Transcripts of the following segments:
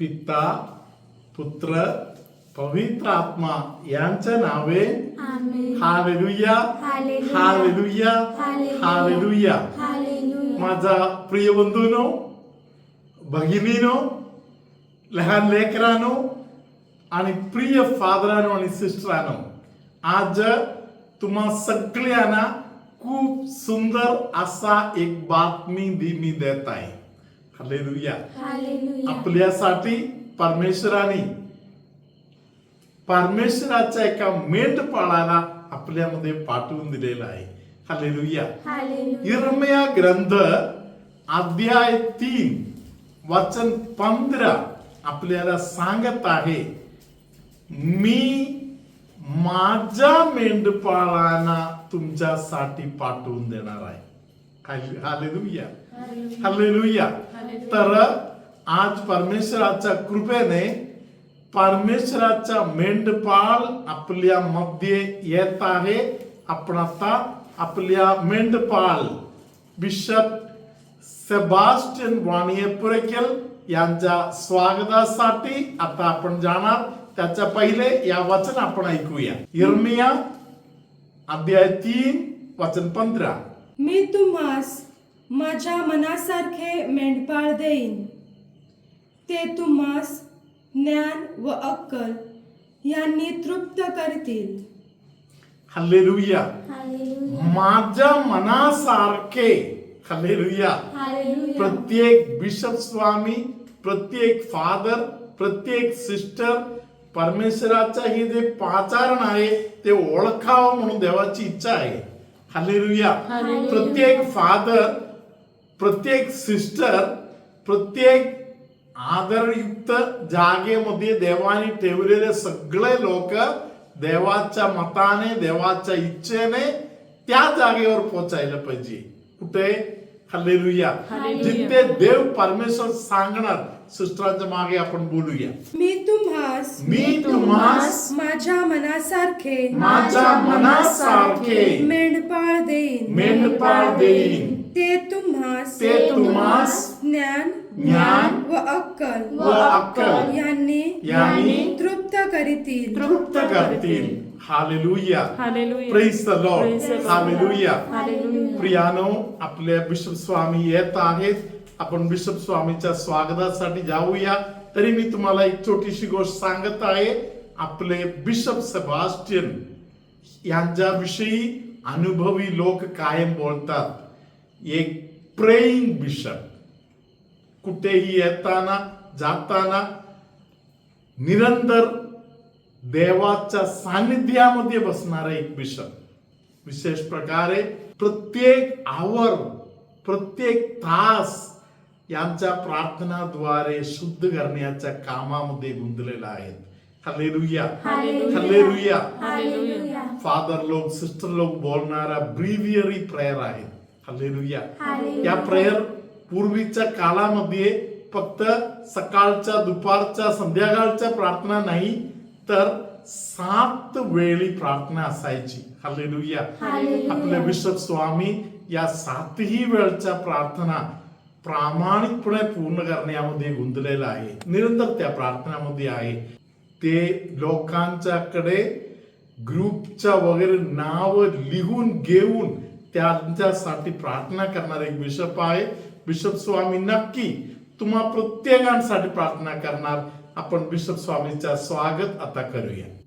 पिता पुत्र पवित्र आत्मा यांच्या नावे hallelujah. Hallelujah. Hallelujah. Hallelujah. Hallelujah. Hallelujah. माझा प्रिय बंधूनो भगिनीनो लहान लेकरानो आणि प्रिय फादरानो आणि सिस्टरानो आज तुम्हा सगळ्यांना खूप सुंदर असा एक बातमी मी देत आहे. हालेलुया. आपल्यासाठी परमेश्वराने परमेश्वराच्या एका मेंढपाळाला आपल्यामध्ये पाठवून दिलेला आहे. हालेलुया. इर्मया ग्रंथ अध्याय तीन वचन पंधरा आपल्याला सांगत आहे मी माझ्या मेंढपाळांना तुमच्यासाठी पाठवून देणार आहे. हाले- हालेलुया. हालेलुया. तर आज परमेश्वराच्या कृपेने परमेश्वराचा मेंढपाळ आपल्या मध्ये येत आहे. आपण आता आपल्या मेंढपाळ बिशप सेबास्टियन वाणियपुरेकेल यांच्या स्वागतासाठी आता आपण जाणार. त्याच्या पहिले या वचन आपण ऐकूया. इर्मिया अध्याय तीन वचन पंधरा. मी तुम्हास माझ्या मनासारखे मेंढपाळ देईन. ते तुम्हास ज्ञान व अक्कल यांनी तृप्त करतील. Hallelujah hallelujah. माझ्या मनासारखे हल्लेलुया हालेलुया. प्रत्येक बिशप स्वामी प्रत्येक फादर प्रत्येक सिस्टर परमेश्वराचं हे जे पाचारण आहे ते ओळखावं म्हणून देवाची इच्छा आहे. हालेलुया. प्रत्येक फादर प्रत्येक सिस्टर प्रत्येक आदरयुक्त जागेमध्ये देवाने ठेवलेले सगळे लोक देवाच्या मताने देवाच्या इच्छेने त्या जागेवर पोचायला पाहिजे. कुठे? हल्लेलुया जिथे देव परमेश्वर सांगणार सिस्टरांच्या मागे आपण बोलूया. मी तुम्हास मी तुम्हास माझ्या मनासारखे माझ्या मनासारखे मेंढपाळ देईन. मेंढपाळ देईन. ते तुम्हास ते तुम्हास ज्ञान ज्ञान व अक्कल व अक्कल यांनी यांनी तृप्त करीतील. तृप्त करतील. Hallelujah. Hallelujah. Press the Lord. Hallelujah. Hallelujah. प्रियानो आपल्या बिशप स्वामी येत आहेत. आपण बिशप स्वामीच्या स्वागतासाठी जाऊया. तरी मी तुम्हाला एक छोटीशी गोष्ट सांगत आहे. आपले बिशप सेबास्टियन यांच्याविषयी अनुभवी लोक कायम बोलतात. एक प्रेइंग बिशप कुठेही येताना जाताना निरंतर देवाच्या सानिध्यामध्ये बसणारा एक बिशप विशेष प्रकारे प्रत्येक आवर प्रत्येक तास यांच्या प्रार्थनाद्वारे शुद्ध करण्याच्या कामामध्ये गुंतलेला आहेत. हल्लेलुया हल्लेलुया हालेलुया फादर लोक सिस्टर लोक बोलणारा ब्रिव्हियरी प्रेयर आहे हल्लेलुया हालेलुया. या प्रेयर पूर्वीच्या काळामध्ये फक्त सकाळच्या दुपारच्या संध्याकाळच्या प्रार्थना नाही तर सात वेळी प्रार्थना असायची. हालेलुया. आपले बिशप स्वामी या सातही वेळच्या प्रार्थना प्रामाणिकपणे पूर्ण करण्यामध्ये गुंतलेला आहे. निरंतर त्या प्रार्थनामध्ये आहे. ते लोकांच्याकडे ग्रुपच्या वगैरे नाव लिहून घेऊन त्यांच्यासाठी प्रार्थना करणारे एक बिशप आहे. बिशप स्वामी नक्की तुम्हा प्रत्येकांसाठी प्रार्थना करणार. आपण बिशप स्वामीचा स्वागत आता करूया.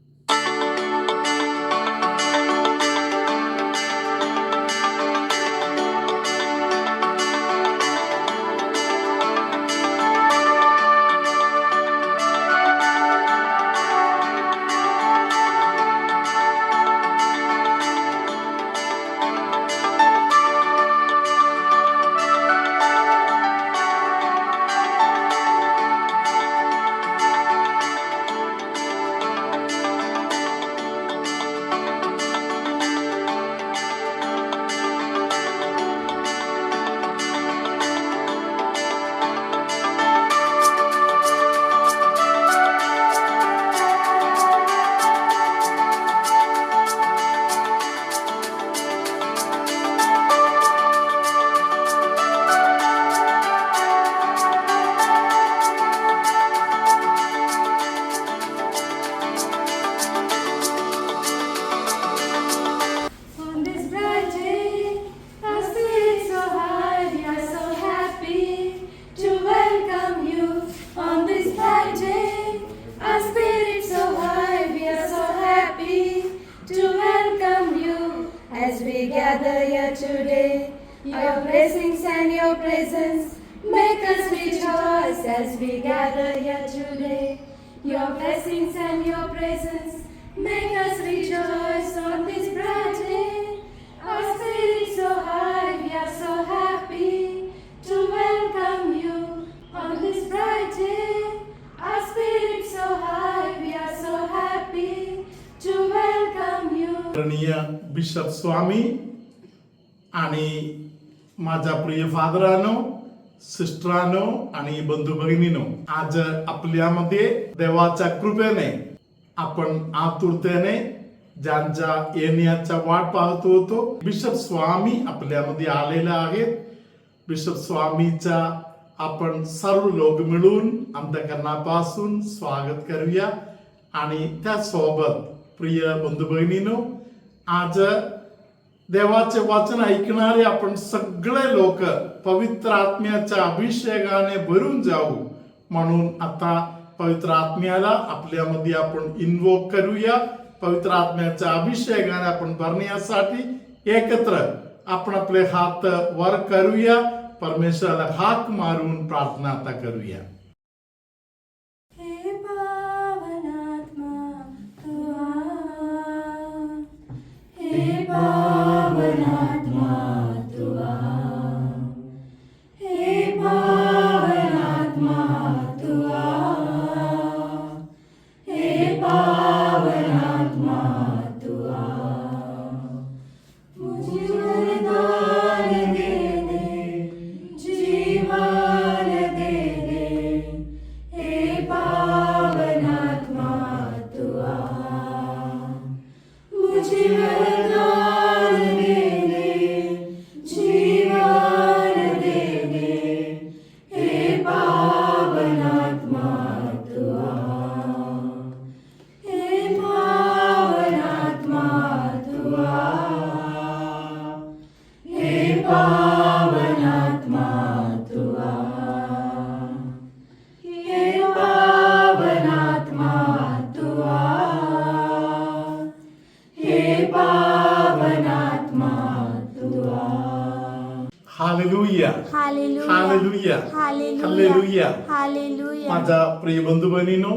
Make us rejoice as we gather here today. Your blessings and your presence make us rejoice on this bright day. Our spirits so high, we are so happy to welcome you on this bright day. Our spirits so high, we are so happy to welcome you. Bishop Swami, Ani Maja Priya Fadrano. सिस्टरानो आणि बंधू भगिनीनो आज आपल्यामध्ये देवाच्या कृपेने आपण आतुरतेने ज्यांच्या येण्याचा वाट पाहत होतो बिशप स्वामी आपल्यामध्ये आलेला आहेत. बिशप स्वामीचा आपण सर्व लोक मिळून अंतकरणापासून स्वागत करूया. आणि त्यासोबत प्रिय बंधू बहिणीनो आज देवाचे वचन ऐकणारे आपण सगळे लोक पवित्र आत्म्याच्या अभिषेकाने भरून जाऊ. म्हणून आता पवित्र आत्म्याला आपल्यामध्ये आपण इन्वोक करूया. पवित्र आत्म्याच्या अभिषेकाने आपण भरण्यासाठी एकत्र आपण आपले हात वर करूया. परमेश्वराला हाक मारून प्रार्थना आता करूया. हे hallelujah hallelujah hallelujah hallelujah hallelujah hallelujah माझा प्रिय बंधू बहिणीनो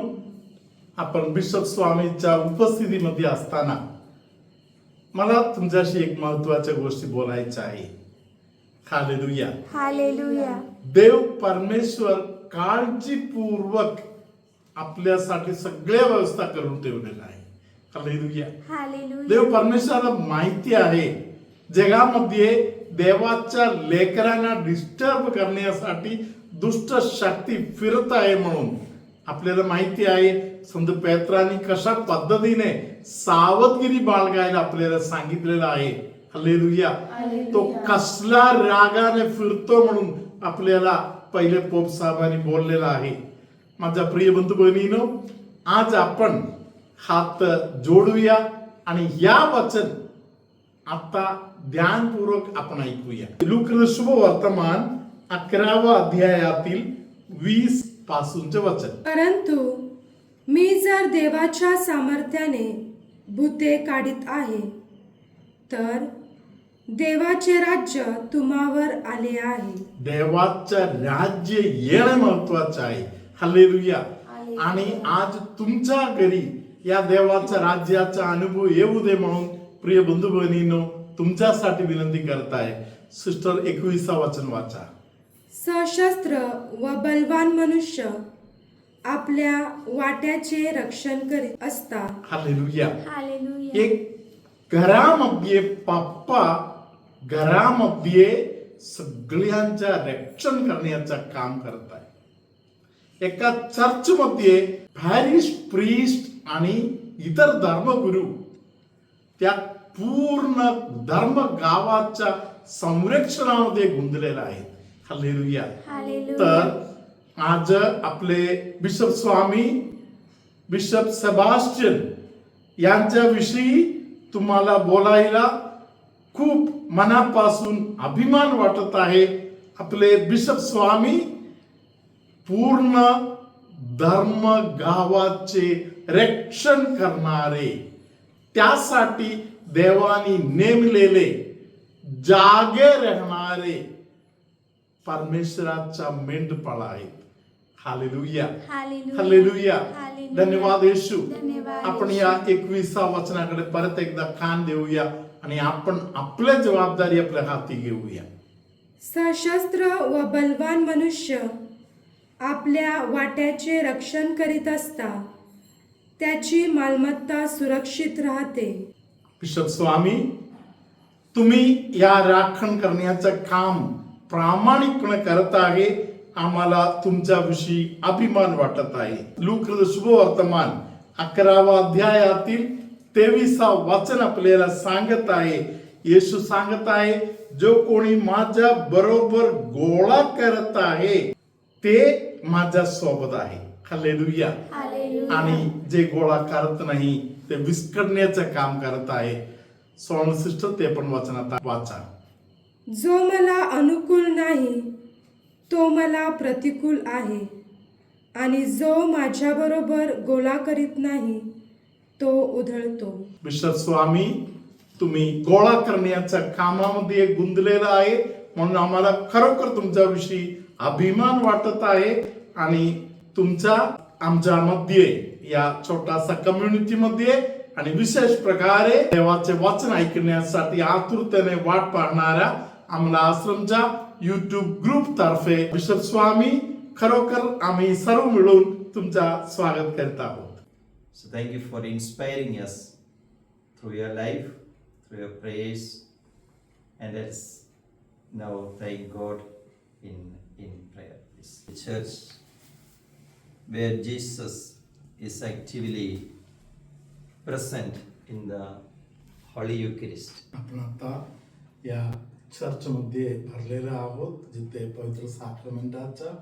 आपण बिशप स्वामीच्या उपस्थितीमध्ये असताना मला तुमच्याशी एक महत्त्वाच्या गोष्टी बोलायच्या आहे हालेलुया हालेलुया देव परमेश्वर काळजीपूर्वक आपल्यासाठी सगळ्या व्यवस्था करून ठेवलेल्या आहे हालेलुया हालेलुया देव परमेश्वराला माहिती आहे. जगामध्ये देवाच्या लेकरांना डिस्टर्ब करण्यासाठी दुष्ट शक्ती फिरत आहे म्हणून. आपल्याला माहिती आहे संत पेत्रांनी कशा पद्धतीने सावधगिरी बाळगायला आपल्याला सांगितलेलं आहे. हल्लेलुया तो कसला रागाने फिरतो म्हणून आपल्याला पहिले पोप साहेबांनी बोललेला आहे. माझा प्रिय बंधू बहिणीनो आज आपण हात जोडूया आणि या वचन आता ध्यानपूर्वक आपण ऐकूया. लुक शुभ वर्तमान अकरावा अध्यायातील वीस पासूनचे वचन. परंतु मी जर देवाच्या सामर्थ्याने भूते काढीत आहे तर देवाचे राज्य तुम्हावर आले आहे. देवाचं राज्य येणं महत्वाचं आहे. हल्लेलुया आणि आज तुमच्या घरी या देवाच्या राज्याचा अनुभव येऊ दे म्हणून प्रिय बंधू भगिनीनो तुमच्यासाठी विनंती करत आहे सिस्टर एकविसा वचन वाचा. सशस्त्र व बलवान मनुष्य आपल्या वाट्याचे रक्षण करीत असता हल्लेलुया हालेलुया. एक घरामध्ये पप्पा घरामध्ये सगळ्यांच्या रक्षण करण्याचं काम करत आहे एका चर्चमध्ये पॅरिस प्रीस्ट आणि इतर धर्मगुरू त्या पूर्ण धर्म गावाच्या संरक्षणामध्ये गुंतलेला आहे. हालेलुया. तर आज आपले बिशप स्वामी बिशप सेबास्टियन यांच्याविषयी तुम्हाला बोलायला खूप मनापासून अभिमान वाटत आहे. आपले बिशप स्वामी पूर्ण धर्म गावाचे रक्षण करणारे त्यासाठी देवानी नेमलेले जागे राहणारे परमेश्वराच्या मेंढपाळ आहेत हालेलुया. हालेलुया. धन्यवाद येशू आपण. या एकविसा वचनाकडे परत एकदा कान देऊया आणि आपण आपल्या जबाबदारी आपल्या हाती घेऊया सशस्त्र व बलवान मनुष्य आपल्या वाट्याचे रक्षण करीत असता त्याची मालमत्ता सुरक्षित राहते बिशप स्वामी तुम्ही या राखण करण्याचं काम प्रामाणिकपणे करत आहे आम्हाला तुमच्याविषयी अभिमान वाटत आहे. लुकर शुभवर्तमान अकरावा अध्यायातील तेविसा वचन आपल्याला सांगत आहे. येशू सांगत आहे जो कोणी माझ्या बरोबर गोळा करत आहे ते माझ्या सोबत आहे. Hallelujah. आणि जे गोळा करत नाही ते विस्कडण्याचं काम करत आहे. सोळशिष्ट ते पण वचनात वाचा. जो मला अनुकूल नाही तो मला प्रतिकूल आहे. आणि जो माझ्याबरोबर गोळा करीत नाही तो उधळतो. बिशप स्वामी तुम्ही गोळा करण्याच्या कामामध्ये गुंतलेला आहे म्हणून आम्हाला खरोखर तुमच्याविषयी अभिमान वाटत आहे आणि तुमच्या आमच्या मध्ये या छोटासा कम्युनिटीमध्ये आणि विशेष प्रकारे देवाचे वाचन ऐकण्यासाठी आतुरतेने वाट पाहणाऱ्या आम्हाला आश्रमच्या युट्यूब ग्रुप तर्फे बिशप स्वामी खरोखर आम्ही सर्व मिळून तुमचा स्वागत करत आहोत so thank you for inspiring yes through your life through your praise and let's now thank God in in prayer this church where Jesus is actively present in the Holy Eucharist. आपण आता या चर्चमध्ये भरलेलो आहोत जिथे पवित्र साक्रमेंटाचा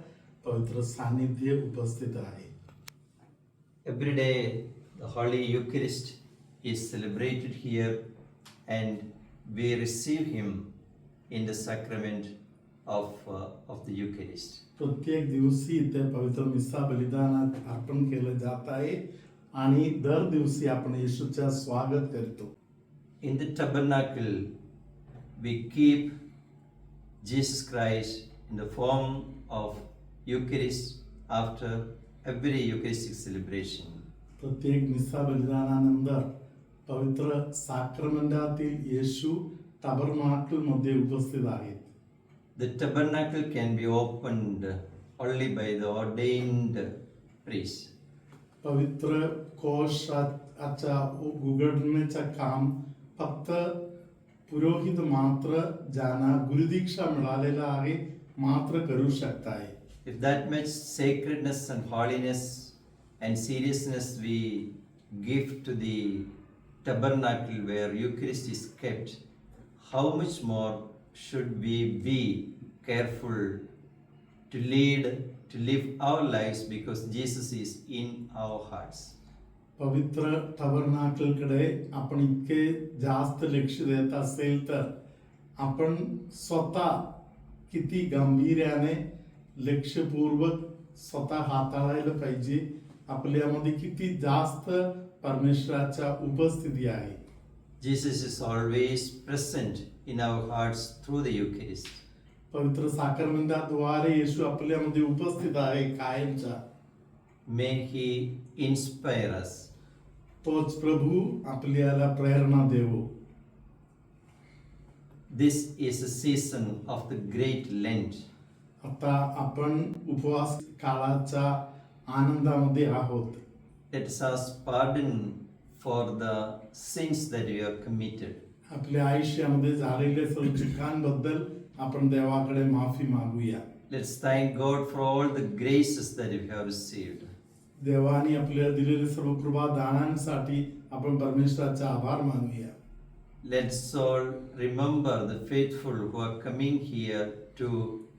पवित्र सानिध्य उपस्थित आहे Every day, the Holy Eucharist is celebrated here, and we receive Him in the sacrament of, uh, of the Eucharist. प्रत्येक दिवशी इथे पवित्र मिसा बलिदानात अर्पण केलं जात आहे आणि दर दिवशी आपण येशूच्या स्वागत करतो In the tabernacle, we keep Jesus Christ in the form of Eucharist after every Eucharistic celebration. प्रत्येक मिसा बलिदानानंतर पवित्र साक्रमंडातील येशू मध्ये उपस्थित आहेत The tabernacle can be opened only by the ordained priest. पवित्र कोशाच्या उघडण्याचं काम फक्त पुरोहित मात्र ज्यांना गुरुदीक्षा मिळालेला आहे मात्र करू शकताय If that much sacredness and holiness and seriousness we give to the tabernacle where Eucharist is kept, how much more should we be careful to lead, to live our lives because Jesus is in our hearts? पवित्र टबरनाकलकडे आपण इतके जास्त लक्ष देत असेल तर आपण स्वतः किती गांभीर्याने लक्षपूर्वक स्वतः हाताळायला पाहिजे आपल्यामध्ये किती जास्त परमेश्वराच्या उपस्थिती आहे Jesus is always present in our hearts through the Eucharist. पवित्र साखरमंदाद्वारे येशू आपल्यामध्ये उपस्थित आहे कायमचा May He inspire us. तोच प्रभू आपल्याला प्रेरणा देवो This is a season of the great Lent. आता आपण उपवास काळाच्या आनंदामध्ये आहोत Let us ask pardon for the sins that we have committed. आपल्या आयुष्यामध्ये झालेल्या सर्व चुकांबद्दल आपण देवाकडे माफी मागूया Let's thank God for all the graces that we have received. देवाने आपल्याला दिलेले सर्व कृपा दानांसाठी आपण परमेश्वराचा आभार मानूया Let's all remember the faithful who are coming here to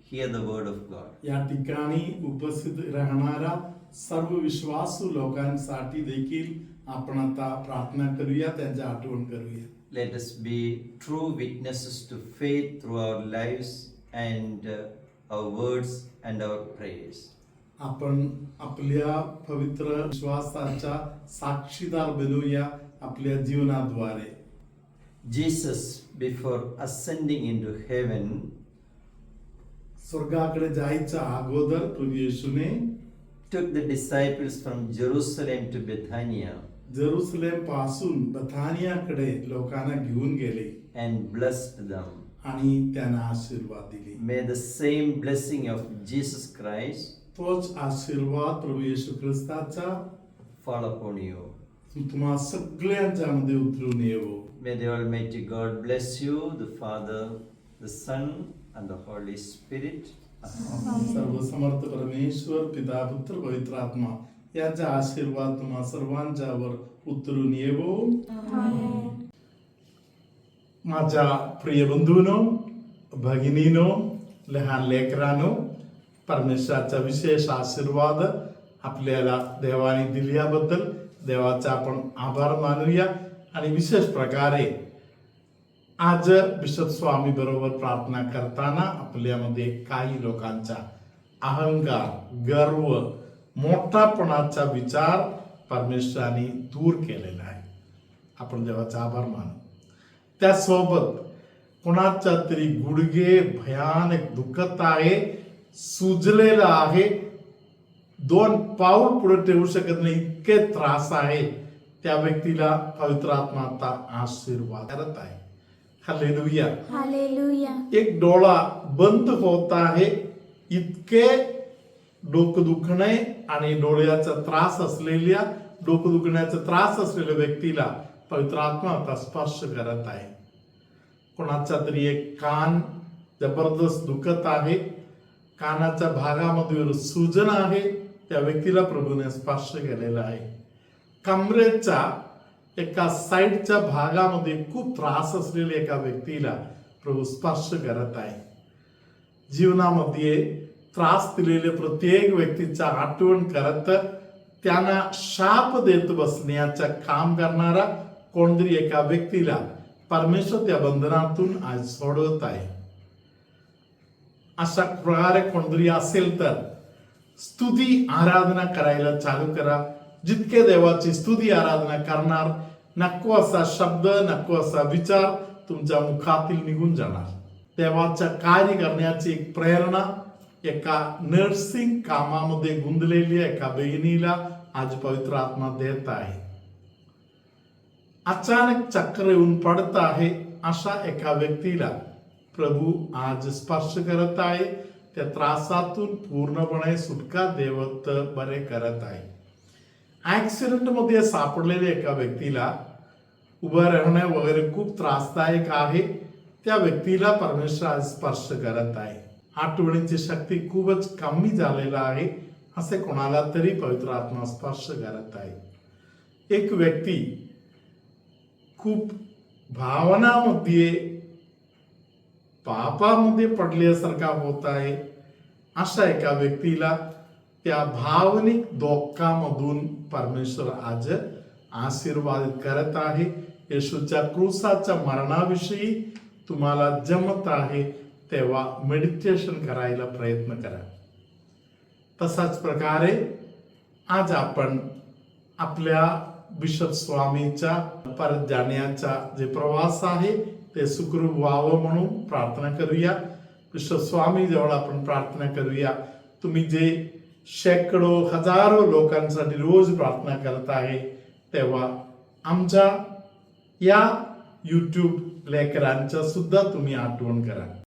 hear the word of God. या ठिकाणी उपस्थित राहणाऱ्या सर्व विश्वासू लोकांसाठी देखील आपण आता प्रार्थना करूया त्यांची आठवण करूया Let us be true witnesses to faith through our lives and uh, our words and our prayers. आपण आपल्या पवित्र विश्वासाच्या साक्षीदार बनूया आपल्या जीवनाद्वारे Jesus, before ascending into heaven, स्वर्गाकडे जायच्या अगोदर प्रभू येशूने took the disciples from Jerusalem to Bethania जरुसलेमपासून बथानियाकडे लोकांना घेऊन गेले अँड ब्लेस देम आणि त्यांना आशीर्वाद दिले. May the same blessing of Jesus Christ तोच आशीर्वाद प्रभु येशू ख्रिस्ताचा फॉलो अपॉन यू तुम्हा सगळ्यांच्या मध्ये उतरून येवो. May the almighty God bless you the father the son and the holy spirit सर्व समर्थ परमेश्वर पिता पुत्र पवित्र आत्मा यांचा आशीर्वाद तुम्हा सर्वांच्यावर उतरून येवो. माझ्या प्रिय बंधूनो भगिनीनो लहान लेकरानो परमेश्वराचा विशेष आशीर्वाद आपल्याला देवाने दिल्याबद्दल देवाचा आपण आभार मानूया. आणि विशेष प्रकारे आज बिशप स्वामी बरोबर प्रार्थना करताना आपल्यामध्ये काही लोकांचा अहंकार गर्व मोठापणाचा विचार परमेश्वराने दूर केलेला आहे. आपण देवाचा आभार मानू. त्यासोबत कोणाचा तरी गुडघे भयानक दुखत आहे सुजलेला आहे दोन पाऊल पुढे ठेवू शकत नाही इतके त्रास आहे त्या व्यक्तीला पवित्र आत्मा आता आशीर्वाद करत आहे. हालेलुया. Hallelujah. एक डोळा बंद होत आहे इतके डोकं दुखणे आणि डोळ्याचा त्रास असलेल्या डोकं दुखण्याचा त्रास असलेल्या व्यक्तीला पवित्र आत्मा आता स्पर्श करत आहे. कोणाचा तरी एक कान जबरदस्त दुखत आहे. कानाच्या भागामध्ये सुजन आहे. त्या व्यक्तीला प्रभूने स्पर्श केलेला आहे. कमरेच्या एका साईडच्या भागामध्ये खूप त्रास असलेल्या एका व्यक्तीला प्रभू स्पर्श करत आहे. जीवनामध्ये त्रास दिलेले प्रत्येक व्यक्तीचा आठवण करत त्यांना शाप देत बसण्याचं काम करणारा कोणतरी एका व्यक्तीला परमेश्वर त्या बंधनातून आज सोडवत आहे. अशा प्रकारे कोणतरी असेल तर स्तुती आराधना करायला चालू करा. जितके देवाची स्तुती आराधना करणार नको असा शब्द नको असा विचार तुमच्या मुखातील निघून जाणार. देवाचं कार्य करण्याची एक प्रेरणा एका नर्सिंग कामामध्ये गुंतलेली एका बहिणीला आज पवित्र आत्मा देत आहे. अचानक चक्र येऊन पडत आहे अशा एका व्यक्तीला प्रभू आज स्पर्श करत आहे. त्या त्रासातून पूर्णपणे सुटका देवत बरे करत आहे. ऍक्सिडेंटमध्ये सापडलेल्या एका व्यक्तीला उभं राहणं वगैरे खूप त्रासदायक आहे. त्या व्यक्तीला परमेश्वर आज स्पर्श करत आहे. आठवणीची शक्ती खूपच कमी झालेला आहे असे कोणाला तरी पवित्र आत्मा स्पर्श करत आहे. एक व्यक्ती खूप भावनामध्ये पापामध्ये पडल्यासारखा होत आहे अशा एका व्यक्तीला त्या भावनिक धोकामधून परमेश्वर आज आशीर्वाद करत आहे. येशूच्या क्रुसाच्या मरणाविषयी तुम्हाला जमत आहे तेव्हा मेडिटेशन करायला प्रयत्न करा. तसाच प्रकारे आज आपण आपल्या बिशप स्वामीच्या परत जाण्याचा जे प्रवास आहे ते सुखरूप व्हावं म्हणून प्रार्थना करूया. बिशप स्वामी जवळ आपण प्रार्थना करूया. तुम्ही जे शेकडो हजारो लोकांसाठी रोज प्रार्थना करत आहे तेव्हा आमच्या या यूट्यूब लेकरांच्या सुद्धा तुम्ही आठवण करा.